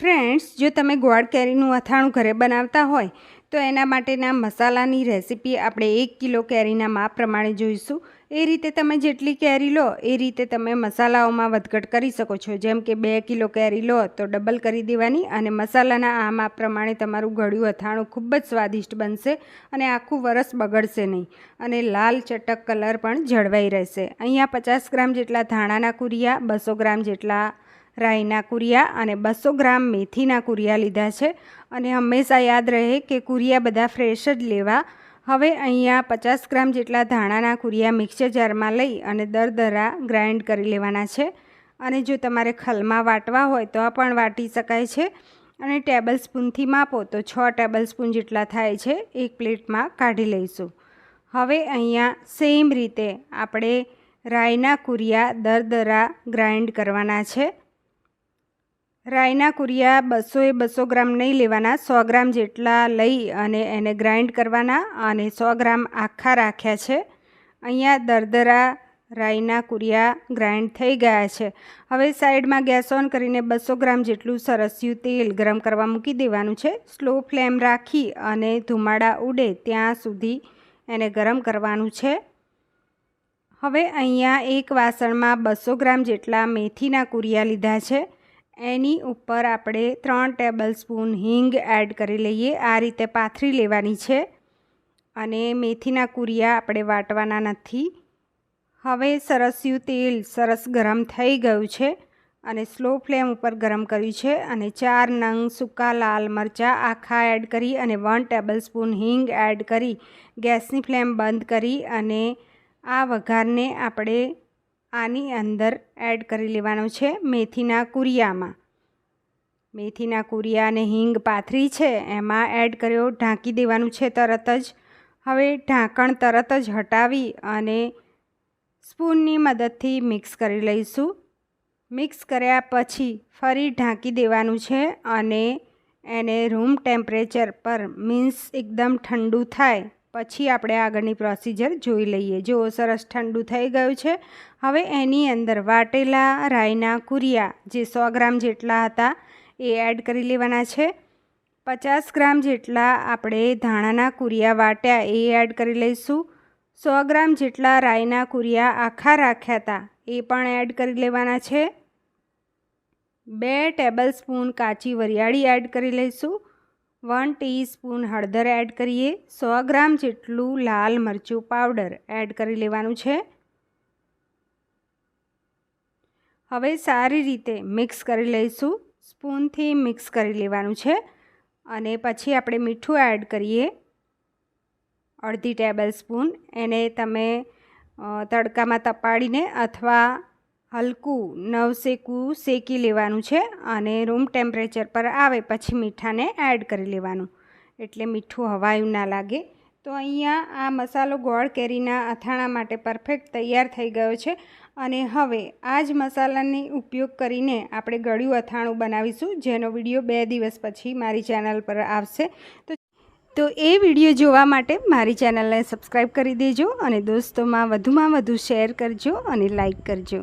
Friends, જો તમે ગોળ કેરીનું અથાણું ઘરે બનાવતા હોય, તો એના માટેના મસાલાની રેસીપી આપણે એક કિલો કેરીના માપ પ્રમાણે જોઈશું. એ રીતે તમે જેટલી કેરી લો, એ રીતે તમે મસાલાઓમાં વધઘટ કરી શકો છો. જેમ કે બે કિલો કેરી લો, તો ડબલ કરી દેવાની અને મસાલાના આ માપ પ્રમાણે તમારું ગળ્યું અથાણું ખૂબ જ સ્વાદિષ્ટ બનશે અને આખું વરસ બગડશે નહીં. અને લાલ ચટક કલર પણ જળવાઈ રહેશે. અહીંયા પચાસ ગ્રામ જેટલા ધાણાના કુરિયા, બસો ગ્રામ જેટલા રાઈના કુરિયા અને બસો ગ્રામ મેથીના કુરિયા લીધા છે અને હંમેશા યાદ રહે કે કુરિયા બધા ફ્રેશ જ લેવા. હવે અહીંયા પચાસ ગ્રામ જેટલા ધાણાના કુરિયા મિક્સર જારમાં લઈ અને દરદરા ગ્રાઇન્ડ કરી લેવાના છે. અને જો તમારે ખલમાં વાટવા હોય તો આ પણ વાટી શકાય છે. અને ટેબલ સ્પૂનથી માપો તો છ ટેબલ સ્પૂન જેટલા થાય છે. એક પ્લેટમાં કાઢી લઈશું. હવે અહીંયા સેમ રીતે આપણે રાઈના કુરિયા દરદરા ગ્રાઇન્ડ કરવાના છે. રાઈના કુરિયા બસોએ બસો ગ્રામ નહીં લેવાના, સો ગ્રામ જેટલા લઈ અને એને ગ્રાઇન્ડ કરવાના અને સો ગ્રામ આખા રાખ્યા છે. અહીંયા દરદરા રાઈના કુરિયા ગ્રાઇન્ડ થઈ ગયા છે. હવે સાઈડમાં ગેસ ઓન કરીને બસો ગ્રામ જેટલું સરસ્યું તેલ ગરમ કરવા મૂકી દેવાનું છે. સ્લો ફ્લેમ રાખી અને ધુમાડા ઉડે ત્યાં સુધી એને ગરમ કરવાનું છે. હવે અહીંયા એક વાસણમાં બસો ગ્રામ જેટલા મેથીના કુરિયા લીધા છે. એની ઉપર આપણે ત્રણ ટેબલ સ્પૂન હિંગ એડ કરી લઈએ. આ રીતે પાથરી લેવાની છે અને મેથીના કુરિયા આપણે વાટવાના નથી. હવે સરસ્યું તેલ સરસ ગરમ થઈ ગયું છે અને સ્લો ફ્લેમ ઉપર ગરમ કર્યું છે અને ચાર નંગ સૂકા લાલ મરચાં આખા એડ કરી અને વન ટેબલ સ્પૂન હિંગ એડ કરી. ગેસની ફ્લેમ બંધ કરી અને આ વઘારને આપણે આની અંદર એડ કરી લેવાનું છે મેથીના કુરિયામાં. મેથીના કુરિયા અને હિંગ પાથરી છે, એમાં એડ કર્યો, ઢાંકી દેવાનું છે તરત જ. હવે ઢાંકણ તરત જ હટાવી અને સ્પૂનની મદદથી મિક્સ કરી લઈશું. મિક્સ કર્યા પછી ફરી ઢાંકી દેવાનું છે અને એને રૂમ ટેમ્પરેચર પર મીન્સ એકદમ ઠંડુ થાય. પછી આપણે આગળની પ્રોસિજર જોઈ લઈએ. જો સરસ ઠંડુ થઈ ગયું છે. હવે એની અંદર વાટેલા રાઈના કુરિયા જે સો ગ્રામ જેટલા હતા એ એડ કરી લેવાના છે. પચાસ ગ્રામ જેટલા આપણે ધાણાના કુરિયા વાટ્યા એ એડ કરી લઈશું. સો ગ્રામ જેટલા રાઈના કુરિયા આખા રાખ્યા હતા એ પણ એડ કરી લેવાના છે. બે ટેબલ સ્પૂન કાચી વરિયાળી એડ કરી લઈશું. વન ટીસ્પૂન હળદર એડ કરીએ. સો ગ્રામ જેટલું લાલ મરચું પાવડર એડ કરી લેવાનું છે. હવે સારી રીતે મિક્સ કરી લઈશું. સ્પૂનથી મિક્સ કરી લેવાનું છે. અને પછી આપણે મીઠું એડ કરીએ. અડધી ટેબલ સ્પૂન. એને તમે તડકામાં તપાડીને અથવા હલકું નવશેકું શેકી લેવાનું છે અને રૂમ ટેમ્પરેચર પર આવે પછી મીઠાને એડ કરી લેવાનું. એટલે મીઠું હવાયું ના લાગે. તો અહીંયા આ મસાલો ગોળ કેરીના અથાણા માટે પરફેક્ટ તૈયાર થઈ ગયો છે અને હવે આ જ મસાલાની ઉપયોગ કરીને આપણે ગળ્યું અથાણું બનાવીશું, જેનો વીડિયો બે દિવસ પછી મારી ચેનલ પર આવશે. તો તો એ વીડિયો જોવા માટે મારી ચેનલને સબસ્ક્રાઈબ કરી દેજો અને દોસ્તોમાં વધુમાં વધુ શેર કરજો અને લાઈક કરજો.